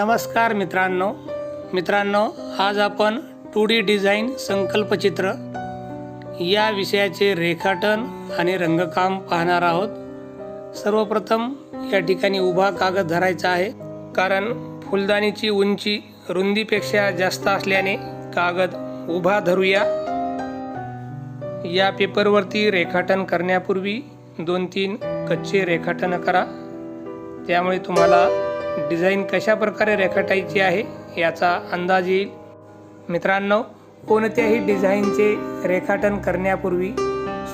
नमस्कार मित्रांनो. मित्रांनो आज आपण टू डी डिझाईन संकल्पचित्र या विषयाचे रेखाटन आणि रंगकाम पाहणार आहोत. सर्वप्रथम या ठिकाणी उभा कागद धरायचा आहे. कारण फुलदाणीची उंची रुंदीपेक्षा जास्त असल्याने कागद उभा धरूया. या पेपरवरती रेखाटन करण्यापूर्वी दोन तीन कच्चे रेखाटन करा. त्यामुळे तुम्हाला डिझाईन कशा प्रकारे रेखाटायची आहे याचा अंदाज येईल. मित्रांनो कोणत्याही डिझाईनचे रेखाटन करण्यापूर्वी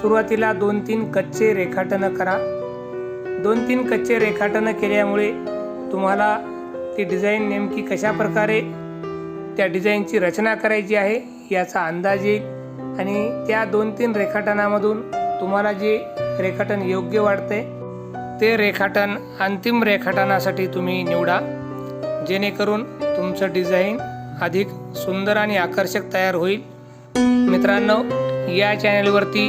सुरुवातीला दोन तीन कच्चे रेखाटनं करा. दोन तीन कच्चे रेखाटनं केल्यामुळे तुम्हाला ती डिझाईन नेमकी कशा प्रकारे त्या डिझाईनची रचना करायची आहे याचा अंदाज येईल. आणि त्या दोन तीन रेखाटनामधून तुम्हाला जे रेखाटन योग्य वाटते ते रेखाटन अंतिम रेखाटनासाठी तुम्ही निवडा. जेणेकरून तुमचं डिझाईन अधिक सुंदर आणि आकर्षक तयार होईल. मित्रांनो या चॅनलवरती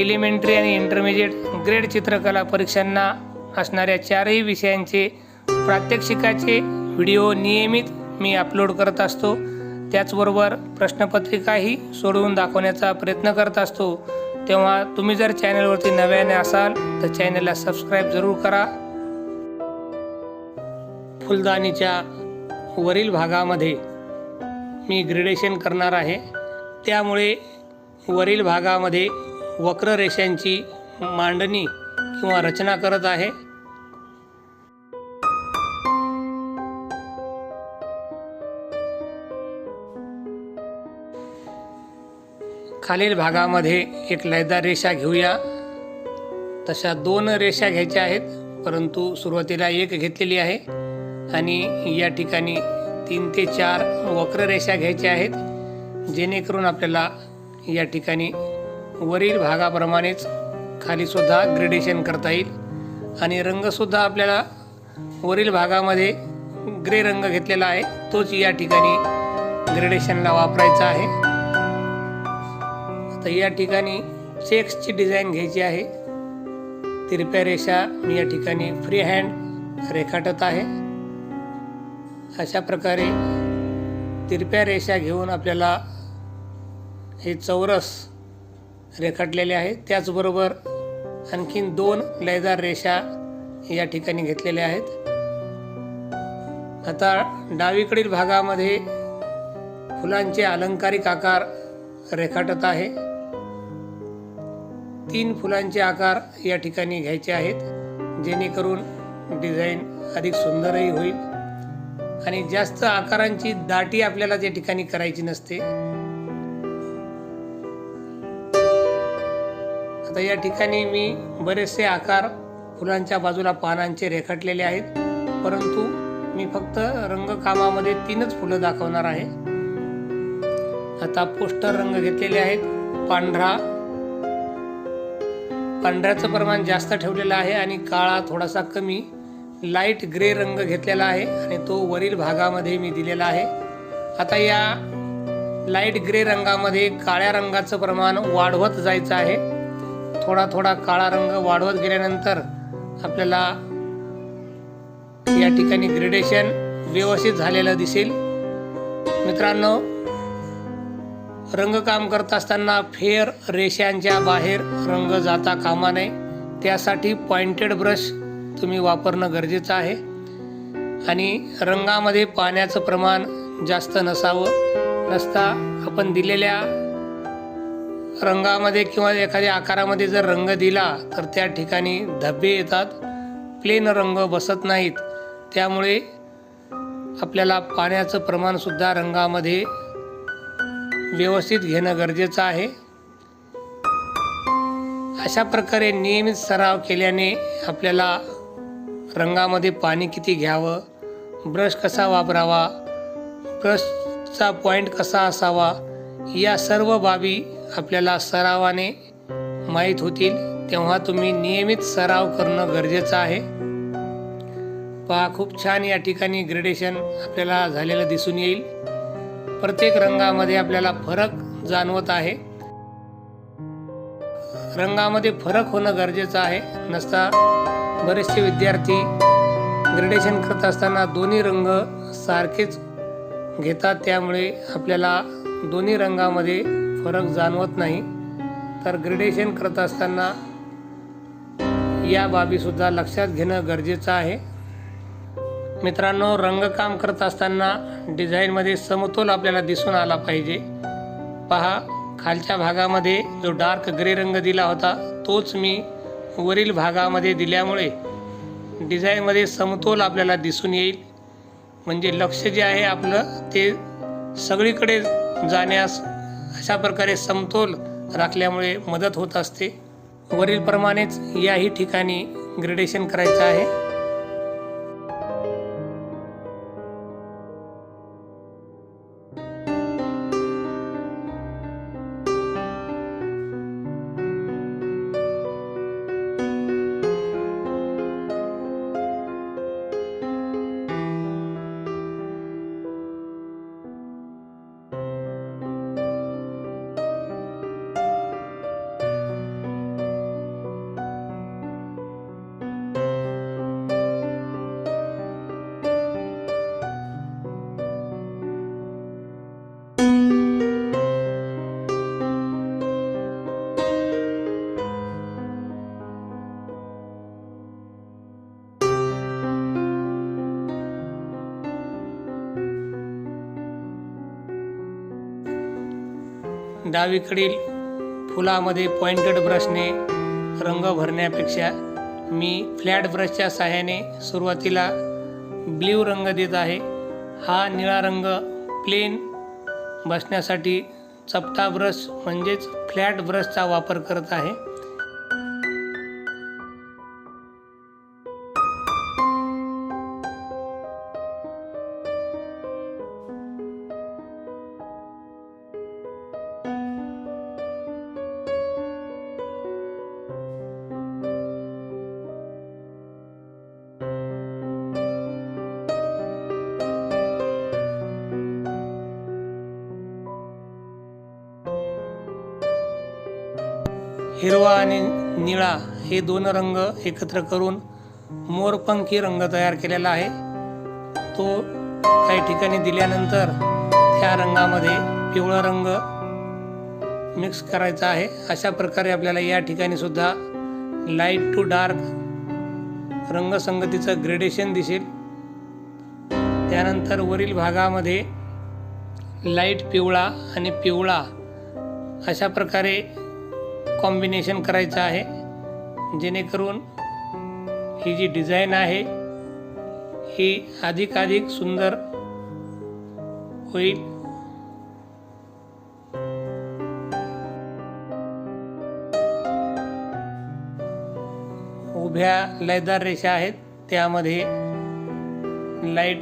एलिमेंटरी आणि इंटरमिजिएट ग्रेड चित्रकला परीक्षांना असणाऱ्या चारही विषयांचे प्रात्यक्षिकाचे व्हिडिओ नियमित मी अपलोड करत असतो. त्याचबरोबर प्रश्नपत्रिकाही सोडवून दाखवण्याचा प्रयत्न करत असतो. तेव्हा तुम्ही जर चॅनलवरती नव्याने असाल तर चॅनलला सबस्क्राईब जरूर करा. फुलदाणीच्या वरील भागामध्ये मी ग्रेडेशन करणार आहे. त्यामुळे वरील भागामध्ये वक्र रेषांची मांडणी किंवा रचना करत आहे. खालील भागामध्ये एक लयदार रेषा घेऊया. तशा दोन रेषा घ्यायच्या आहेत परंतु सुरुवातीला एक घेतलेली आहे आणि या ठिकाणी तीन ते चार वक्र रेषा घ्यायच्या आहेत जेणेकरून आपल्याला या ठिकाणी वरील भागाप्रमाणेच खालीसुद्धा ग्रेडेशन करता येईल आणि रंगसुद्धा आपल्याला वरील भागामध्ये ग्रे रंग घेतलेला आहे तोच या ठिकाणी ग्रेडेशनला वापरायचा आहे. तर या ठिकाणी शेक्सची डिझाईन घ्यायची आहे. तिरप्या रेषा मी या ठिकाणी फ्री हँड रेखाटत आहे. अशा प्रकारे तिरप्या रेषा घेऊन आपल्याला हे चौरस रेखाटलेले आहे. त्याचबरोबर आणखीन दोन लयदार रेषा या ठिकाणी घेतलेल्या आहेत. आता डावीकडील भागामध्ये फुलांचे अलंकारिक आकार रेखाटत आहे. तीन फुलांचे आकार या ठिकाणी घ्यायचे आहेत जेणेकरून डिझाईन अधिक सुंदरही होईल. आणि जास्त आकारांची दाटी आपल्याला त्या ठिकाणी करायची नसते. आता या ठिकाणी मी बरेचसे आकार फुलांच्या बाजूला पानांचे रेखाटलेले आहेत परंतु मी फक्त रंगकामामध्ये तीनच फुलं दाखवणार आहे. आता पोस्टर रंग घेतलेले आहेत पांढरा पांढऱ्याचं प्रमाण जास्त ठेवलेलं आहे आणि काळा थोडासा कमी लाइट ग्रे रंग घेतलेला आहे आणि तो वरील भागामध्ये मी दिलेला आहे. आता या लाइट ग्रे रंगामध्ये काळ्या रंगाचं प्रमाण वाढवत जायचं आहे. थोडा थोडा काळा रंग वाढवत गेल्यानंतर आपल्याला या ठिकाणी ग्रेडेशन व्यवस्थित झालेलं दिसेल. मित्रांनो रंगकाम करत असताना फेर रेषांच्या बाहेर रंग जाता कामा नये. त्यासाठी पॉइंटेड ब्रश तुम्ही वापरणं गरजेचं आहे. आणि रंगामध्ये पाण्याचं प्रमाण जास्त नसावं. नसता आपण दिलेल्या रंगामध्ये किंवा एखाद्या आकारामध्ये जर रंग दिला तर त्या ठिकाणी धब्बे येतात. प्लेन रंग बसत नाहीत. त्यामुळे आपल्याला पाण्याचं प्रमाणसुद्धा रंगामध्ये व्यवस्थित घेणं गरजेचं आहे. अशा प्रकारे नियमित सराव केल्याने आपल्याला रंगामध्ये पाणी किती घ्यावं ब्रश कसा वापरावा ब्रशचा पॉईंट कसा असावा या सर्व बाबी आपल्याला सरावाने माहीत होतील. तेव्हा तुम्ही नियमित सराव करणं गरजेचं आहे. पहा खूप छान या ठिकाणी ग्रेडेशन आपल्याला झालेलं दिसून येईल. प्रत्येक रंगामध्ये आपल्याला फरक जाणवत आहे. रंगामध्ये फरक होणं गरजेचं आहे. नसता बरेचसे विद्यार्थी ग्रेडेशन करत असताना दोन्ही रंग सारखेच घेतात त्यामुळे आपल्याला दोन्ही रंगामध्ये फरक जाणवत नाही. तर ग्रेडेशन करत असताना या बाबीसुद्धा लक्षात घेणं गरजेचं आहे. मित्रांनो रंगकाम करत असताना डिझाईनमध्ये समतोल आपल्याला दिसून आला पाहिजे. पहा खालच्या भागामध्ये जो डार्क ग्रे रंग दिला होता तोच मी वरील भागामध्ये दिल्यामुळे डिझाईनमध्ये समतोल आपल्याला दिसून येईल. म्हणजे लक्ष जे आहे आपलं ते सगळीकडे जाण्यास अशा प्रकारे समतोल राखल्यामुळे मदत होत असते. वरीलप्रमाणेच याही ठिकाणी ग्रेडेशन करायचं आहे. डावीकडील फुलामध्ये पॉइंटेड ब्रशने रंग भरण्यापेक्षा मी फ्लॅट ब्रशच्या सहाय्याने सुरुवातीला ब्ल्यू रंग देत आहे. हा निळा रंग प्लेन बसण्यासाठी चपटा ब्रश म्हणजेच फ्लॅट ब्रशचा वापर करत आहे. हिरवा आणि निळा हे दोन रंग एकत्र करून मोरपंखी रंग तयार केलेला आहे. तो काही ठिकाणी दिल्यानंतर त्या रंगामध्ये पिवळा रंग मिक्स करायचा आहे. अशा प्रकारे आपल्याला या ठिकाणी सुद्धा लाइट टू डार्क रंगसंगतीचं ग्रेडेशन दिसेल. त्यानंतर वरील भागामध्ये लाइट पिवळा आणि पिवळा अशा प्रकारे कॉम्बिनेशन करायचं आहे. जेणेकरून ही जी डिझाईन आहे ही अधिकाधिक सुंदर होईल. उभ्या लयदार रेषा आहेत. त्यामध्ये लाइट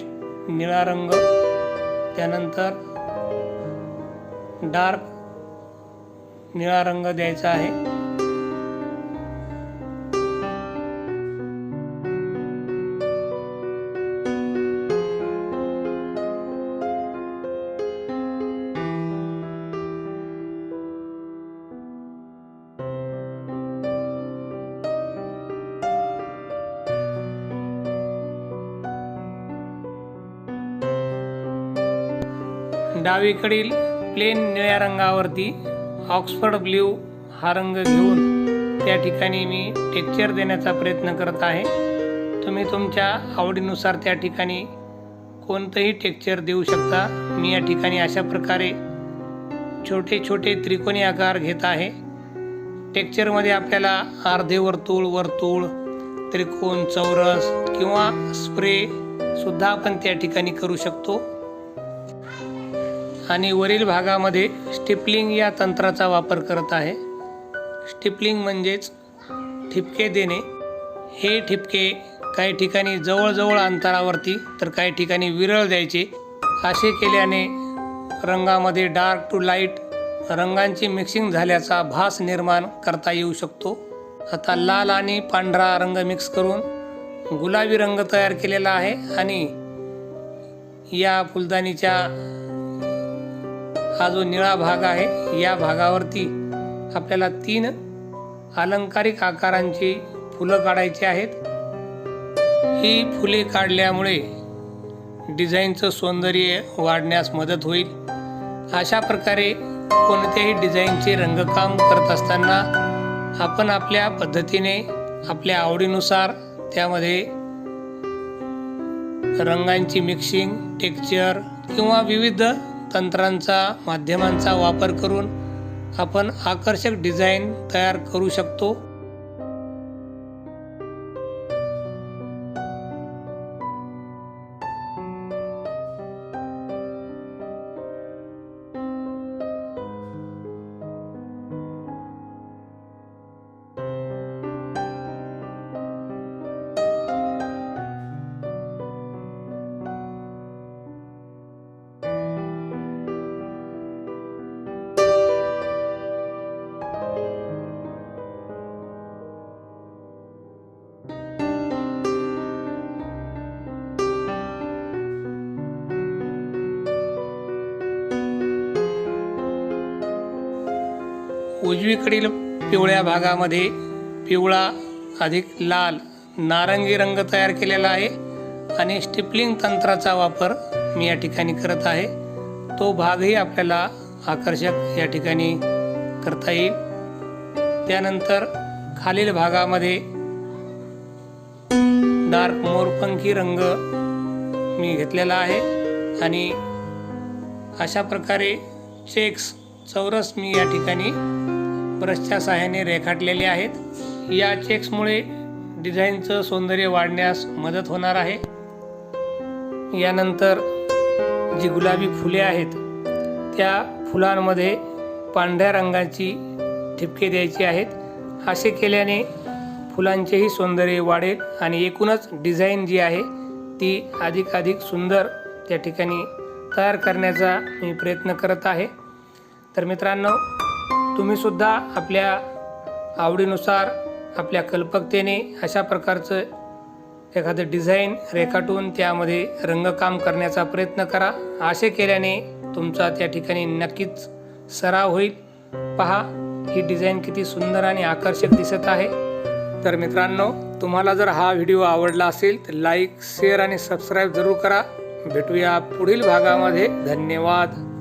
निळा रंग त्यानंतर डार्क निळा रंग द्यायचा आहे. डावीकडील प्लेन निळ्या रंगावरती. ऑक्सफर्ड ब्ल्यू हा रंग घेऊन त्या ठिकाणी मी टेक्चर देण्याचा प्रयत्न करत आहे. तुम्ही तुमच्या आवडीनुसार त्या ठिकाणी कोणतंही टेक्चर देऊ शकता. मी या ठिकाणी अशा प्रकारे छोटे छोटे त्रिकोणी आकार घेत आहे. टेक्चरमध्ये आपल्याला अर्धे वर्तुळ वर्तुळ त्रिकोण चौरस किंवा स्प्रेसुद्धा आपण त्या ठिकाणी करू शकतो. आणि वरील भागामध्ये स्टिपलिंग या तंत्राचा वापर करत आहे. स्टिपलिंग म्हणजेच ठिपके देणे. हे ठिपके काही ठिकाणी जवळजवळ अंतरावरती तर काही ठिकाणी विरळ द्यायचे. असे केल्याने रंगामध्ये डार्क टू लाइट रंगांची मिक्सिंग झाल्याचा भास निर्माण करता येऊ शकतो. आता लाल आणि पांढरा रंग मिक्स करून गुलाबी रंग तयार केलेला आहे आणि या फुलदाणीच्या हा जो निळा भाग आहे या भागावरती आपल्याला तीन अलंकारिक आकारांची फुलं काढायची आहेत. ही फुले काढल्यामुळे डिझाईनचं सौंदर्य वाढण्यास मदत होईल. अशा प्रकारे कोणत्याही डिझाईनचे रंगकाम करत असताना आपण आपल्या पद्धतीने आपल्या आवडीनुसार त्यामध्ये रंगांची मिक्सिंग टेक्स्चर किंवा विविध तंत्रांचा माध्यमांचा वापर करून आपण आकर्षक डिझाईन तयार करू शकतो. उजवीकडील पिवळ्या भागामध्ये पिवळा अधिक लाल नारंगी रंग तयार केलेला आहे आणि स्टिपलिंग तंत्राचा वापर मी या ठिकाणी करत आहे. तो भागही आपल्याला आकर्षक या ठिकाणी करता येईल. त्यानंतर खालील भागामध्ये डार्क मोरपंखी रंग मी घेतलेला आहे आणि अशा प्रकारे चेक्स चौरस मी या ठिकाणी ब्रशच्या सहाय्याने रेखाटलेले आहेत. या चेक्समुळे डिझाईनचं सौंदर्य वाढण्यास मदत होणार आहे. यानंतर जी गुलाबी फुले आहेत त्या फुलांमध्ये पांढऱ्या रंगाची ठिपके द्यायची आहेत. असे केल्याने फुलांचेही सौंदर्य वाढेल आणि एकूणच डिझाईन जी आहे ती अधिकाधिक सुंदर त्या ठिकाणी तयार करण्याचा मी प्रयत्न करत आहे. तर मित्रांनो तुम्हीसुद्धा आपल्या आवडीनुसार आपल्या कल्पकतेने अशा प्रकारचं एखादं डिझाईन रेखाटून त्यामध्ये रंगकाम करण्याचा प्रयत्न करा. असे केल्याने तुमचा त्या ठिकाणी नक्कीच सराव होईल. पहा ही डिझाईन किती सुंदर आणि आकर्षक दिसत आहे. तर मित्रांनो तुम्हाला जर हा व्हिडिओ आवडला असेल तर लाईक शेअर आणि सबस्क्राईब जरूर करा. भेटूया पुढील भागामध्ये. धन्यवाद.